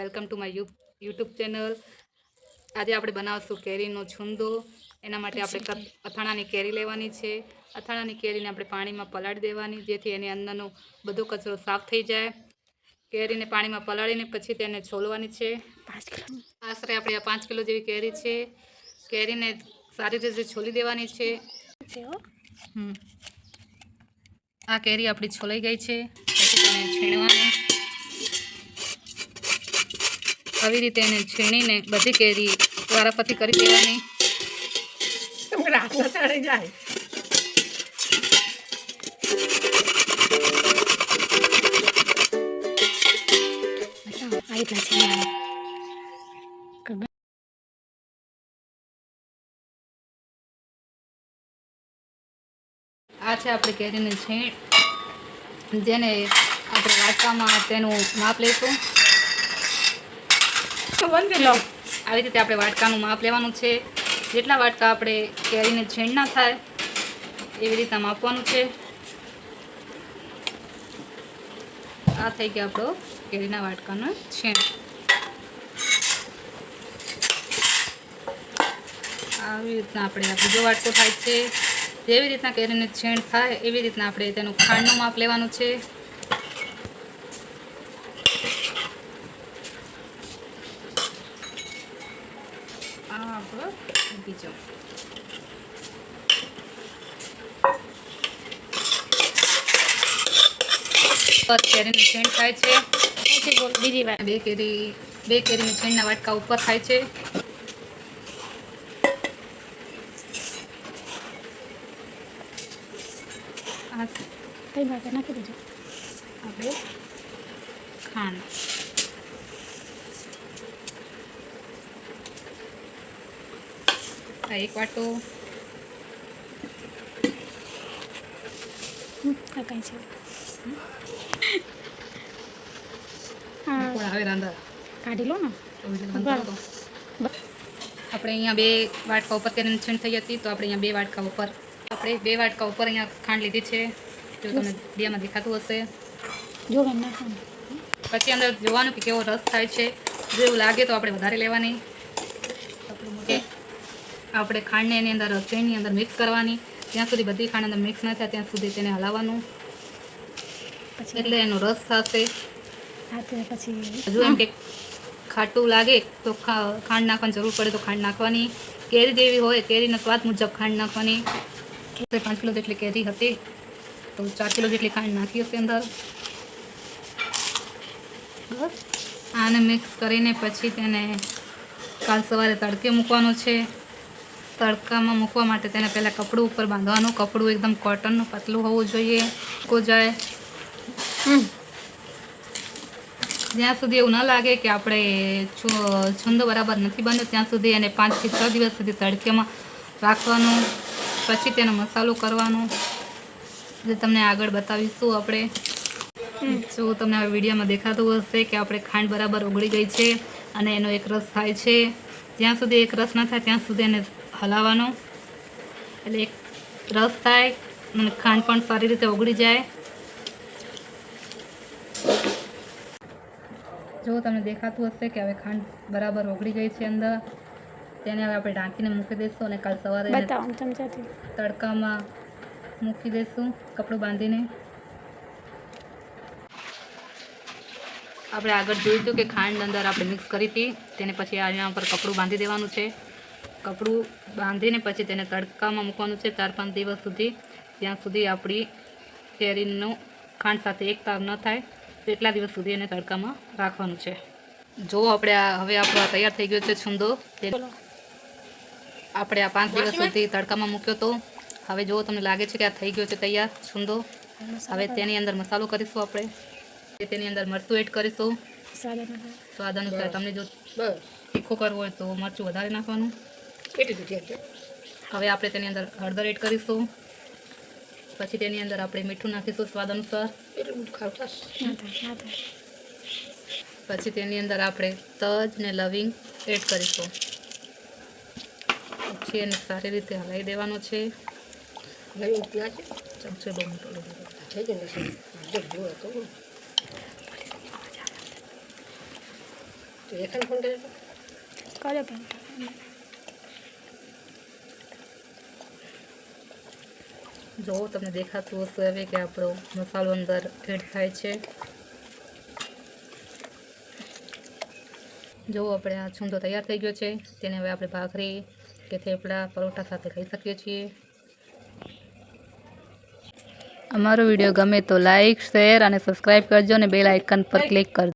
Welcome to my you YouTube channel. આજે આપણે બનાવશું કેરીનો છુંદો. એના માટે આપણે અથાણાની કેરી લેવાની છે. અથાણાની કેરીને આપણે પાણીમાં પલાળી દેવાની જેથી એની અંદરનો બધો કચરો સાફ થઈ જાય. કેરીને પાણીમાં પલાળીને પછી તેને છોલવાની છે. આશરે આપણે આ પાંચ કિલો જેવી કેરી છે. કેરીને સારી રીતે છોલી દેવાની છે. આ કેરી આપણી છોલાઈ ગઈ છે. પછી તેને છીણવાની. આવી રીતે એને છીણીને બધી કેરી વારાફરતી કરી દેવાની. જાય આ છે આ છે આપણે કેરીની છીણ જેને આપણે વાટકામાં તેનું માપ લઈશું. આવી રીતે આપણે વાટકાનું માપ લેવાનું છે. જેટલા વાટકા આપણે કેરીને છીણ ના થાય, એવી રીતના માપવાનું છે. આ થઈ ગયા આપણો કેરીના વાટકાનો છીણ આવી રીતના આપણે આ બીજો વાટકો થાય છે. જેવી રીતના કેરીને છીણ થાય, એવી રીતના આપણે તેનું ખાંડનું માપ લેવાનું છે. આ આપણો બીજો કેરીની છીણ થાય છે. બીજી વાર. બે કેરી બે કેરી મિશ્રણના વાટકા ઉપર થાય છે. કઈ વાત નાખી દેજો. આપણે ખાંડ. આ એક વાટો. આ કઈ છે? કાઢી લો ને. આપણે અહીંયા બે વાટકા ઉપર તેની છીણ થઈ હતી તો આપણે અહીંયા બે વાટકા ઉપર. આપણે બે વાટકા ઉપર અહીંયા ખાંડ લીધી છે. જો તમને વિડીયોમાં દેખાતું હશે. જો પછી અંદર જોવાનું કે કેવો રસ થાય છે. જો એવું લાગે તો આપણે વધારે લેવાની. કે આપણે ખાંડને એની અંદર ચેનની અંદર મિક્સ કરવાની. જ્યાં સુધી બધી ખાંડ અંદર મિક્સ ન થાય ત્યાં સુધી તેને હલાવવાનું. એટલે એનો રસ થશે. પછી? હજુ એમ કે ખાટું લાગે તો ખાંડ નાખવાની જરૂર પડે તો ખાંડ નાખવાની. કેરી જેવી હોય કેરીના સ્વાદ મુજબ ખાંડ નાખવાની. પાંચ કિલો જેટલી કેરી હતી તો ચાર કિલો જેટલી ખાંડ નાખી હશે અંદર. આને મિક્સ કરીને પછી તેને કાલ સવારે તડકે મૂકવાનો છે. તડકામાં મૂકવા માટે તેને પહેલાં કપડું ઉપર બાંધવાનું. કપડું એકદમ કોટનનું પતલું હોવું જોઈએ. કો જાય. જ્યાં સુધી એવું ન લાગે કે આપણે છુંદ બરાબર નથી બન્યો ત્યાં સુધી એને પાંચથી છ દિવસ સુધી તડકેમાં રાખવાનું. પછી તેનો મસાલો કરવાનો. જે તમને આગળ બતાવીશું આપણે. જો તમને આ વિડીયોમાં દેખાતું હશે કે આપણે ખાંડ બરાબર ઓગળી ગઈ છે અને એનો એક રસ થાય છે. જ્યાં સુધી એક રસ ન થાય ત્યાં સુધી એને હલાવવાનો. એટલે એક રસ થાય અને ખાંડ પણ સારી રીતે ઓગળી જાય. જો તમને દેખાતું હશે કે હવે ખાંડ બરાબર ઓગળી ગઈ છે અંદર તેને હવે આપણે ઢાંકીને મૂકી દઈશું અને કાલ સવારે તડકામાં મૂકી દઈશું કપડું બાંધીને. આપણે આગળ જોયું હતું કે ખાંડ અંદર આપણે મિક્સ કરી હતી તેને પછી આના ઉપર કપડું બાંધી દેવાનું છે. કપડું બાંધીને પછી તેને તડકામાં મૂકવાનું છે ચાર પાંચ દિવસ સુધી. ત્યાં સુધી આપણી કેરીનું ખાંડ સાથે એક તાર ન થાય તેટલા દિવસ સુધી એને તડકામાં રાખવાનું છે. જો આપણે આ હવે આપણો તૈયાર થઈ ગયો છે છુંદો. આપણે આ પાંચ દિવસ સુધી તડકામાં મૂક્યો તો હવે જો તમને લાગે છે કે આ થઈ ગયો છે તૈયાર છુંદો હવે તેની અંદર મસાલો કરીશું આપણે. તેની અંદર મરચું એડ કરીશું. સ્વાદ અનુસાર. તમને જો તીખો કરવો હોય તો મરચું વધારે નાખવાનું. હવે આપણે તેની અંદર હળદર એડ કરીશું. પછી તેની અંદર આપણે મીઠું નાખીશું સ્વાદ અનુસાર. પછી તેની અંદર આપણે તજ ને લવિંગ એડ કરીશું. પછી એને સારી રીતે હલાવી દેવાનો છે. ચમચો બહુ મોટો લીધો કર્યો પણ જો તમને દેખાતું હશે હવે કે આપણો મસાલો અંદર એડ થાય છે. જો આપણે આ છૂંદો તૈયાર થઈ ગયો છે તેને હવે આપણે ભાખરી કે થેપલા પરોઠા સાથે ખાઈ શકીએ છીએ. અમારો વીડિયો ગમે તો લાઈક શેર અને સબસ્ક્રાઈબ કરજો અને બેલ આઇકન પર ક્લિક કરજો.